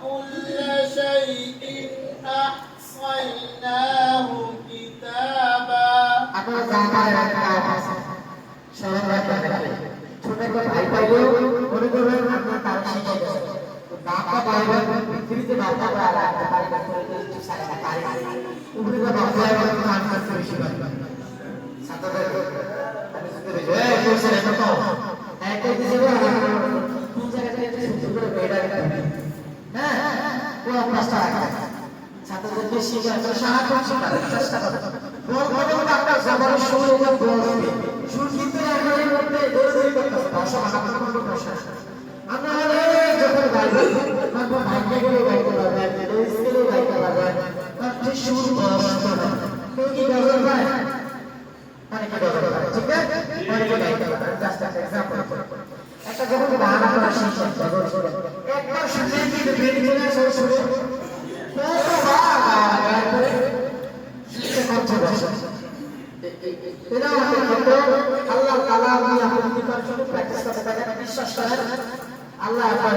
وكل شيء أحصيناه كتابا আপনারা জানা সবাই ছোট করে ভাই পাইলেও মনে করবেন আপনার তারা শিখে গেছে বাবা বাইবেল পৃথিবীতে বাবা বাবা বাবা উপরে কথা বলা হয় না আমি করতে বেশি ভালো ছাত্রদের আমি করতে বেশি ছাত্রদেরকে সারাক্ষণ শেখানোর চেষ্টা করে বড় বড় আপনার জবরের সুর এবং গৌরবে সুর কিন্তু একেবারে মধ্যে দৌড়দৌড়ি করতেছে দর্শক আপনার কোনো প্রশ্ন আমরা হলে যখন গাইবেন তারপর ভাগ্যে গেলে গাইতে পারবেন ডেন্স গাইতে পারবেন তার যে সুর কেউ কি গজল পায় অনেকে গজল পায় ঠিক আছে অনেকে গাইতে পারে জাস্ট একটা এক্সাম্পল একটা যখন গান শিখছেন শুনে একবার শুনলেন কিন্তু বেরিয়ে চলে আসে করার জন্য প্র্যাকটিস করতে পারেন আল্লাহ আপনার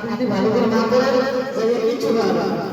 আপনি যদি ভালো করে না করেন কিছু ভালো